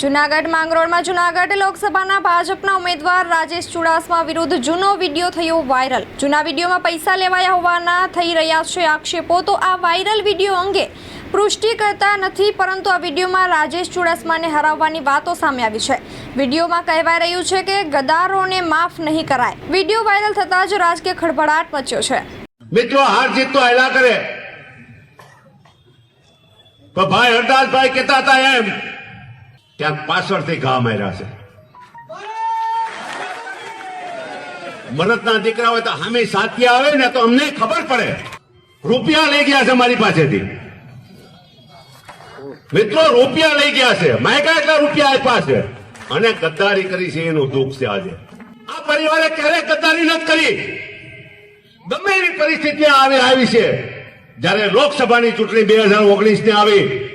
જુનાગઢ માંગરોળમાં જુનાગઢ લોકસભાના ભાજપના ઉમેદવાર રાજેશ ચુડાસમા વિરુદ્ધ જૂનો વીડિયો થયો વાયરલ. જૂના વિડીયોમાં પૈસા લેવાયા હોવાના થઈ રહ્યા છે આક્ષેપો. તો આ વાયરલ વીડિયો અંગે પુષ્ટિ કરતા નથી, પરંતુ આ વિડીયોમાં રાજેશ ચુડાસમાને હરાવવાની વાતો સામે આવી છે. વિડીયોમાં કહેવાય રહ્યું છે કે ગદારોને માફ નહીં કરાય. વીડિયો વાયરલ થતાં જ રાજકીય ખળભળાટ મચ્યો છે. મિત્રો, હાર જીત તો હેલા કરે. પણ ભાઈ હરદાસભાઈ કહેતા હતા એમ ક્યાંક પાછળથી ઘા માર્યા છે. મરદના દીકરા હોય તો અમે સાથી આવે ને તો અમને ખબર પડે. રૂપિયા લઈ ગયા છે મારી પાસેથી. મિત્રો, રૂપિયા લઈ ગયા છે. માયકા એટલા રૂપિયા આપ્યા છે? અને ગદ્દારી કરી છે, એનું દુઃખ છે આજે. આ પરિવારે ક્યારેય ગદ્દારી નથી કરી? ગમે એવી પરિસ્થિતિ આવી આવી છે. જ્યારે લોકસભાની ચૂંટણી બે હજાર ઓગણીસની આવી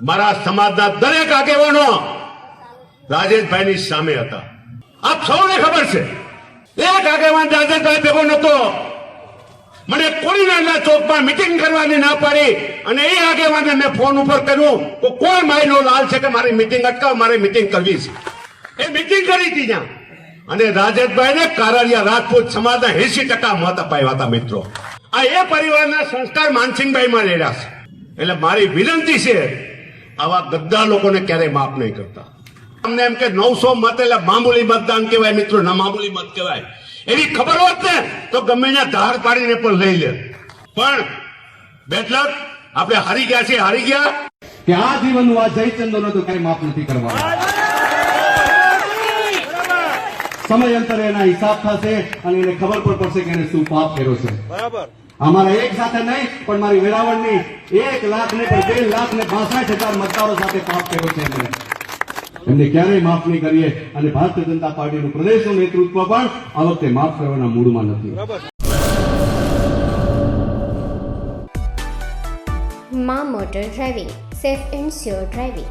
મારા સમાજના દરેક આગેવાનો રાજેશભાઈની સામે હતા. આપ સૌને ખબર છે, એક આગેવાન રાજેશભાઈ ભેગો નતો મને કોળીનારના ચોકમાં મિટિંગ કરવાની ના પાડી અને એ આગેવાને મેં ફોન ઉપર કર્યું તો કોઈ માયનો લાલ છે કે મારી મિટિંગ અટકાવ, મારે મિટિંગ કરવી છે. એ મિટિંગ કરી હતી ત્યાં. અને રાજેશભાઈને કારડિયા રાજપૂત સમાજના એસી ટકા મત અપાયા હતા મિત્રો. આ એ પરિવારના સંસ્કાર માનસિંહભાઈમાં રહેલા છે. એટલે મારી વિનંતી છે આવા ગદ્દા લોકોને ક્યારેય માફ નહીં કરતા. તમને એમ કે નવસો મત એટલે મામૂલી મતદાન કહેવાય, મિત્રો, ના મામૂલી મત કહેવાય. એવી ખબર હોત ને, તો ગમે ત્યાં ધાર પાડીને પણ લઈ લે. પણ બેટલક આપણે હારી ગયા છે હારી ગયા. આ જીવનનું આ જયચંદોનો તો કઈ માફ નથી કરવાનો. સમય અંતરે એના હિસાબ થશે અને એને ખબર પણ પડશે કે એને શું પાપ કર્યો છે. અમારા એક સાથે નહીં પણ મારી વેરાવળની એક લાખ ને પણ બે લાખ ને બાસઠ હજાર મતદારો સાથે પાપ કર્યો છે એમને એમને ક્યારેય માફ નહીં કરીએ અને ભારતીય જનતા પાર્ટીનું પ્રદેશનું નેતૃત્વ પણ આ વખતે માફ કરવાના મૂડમાં નથી. મા motor driving safe and sure driving.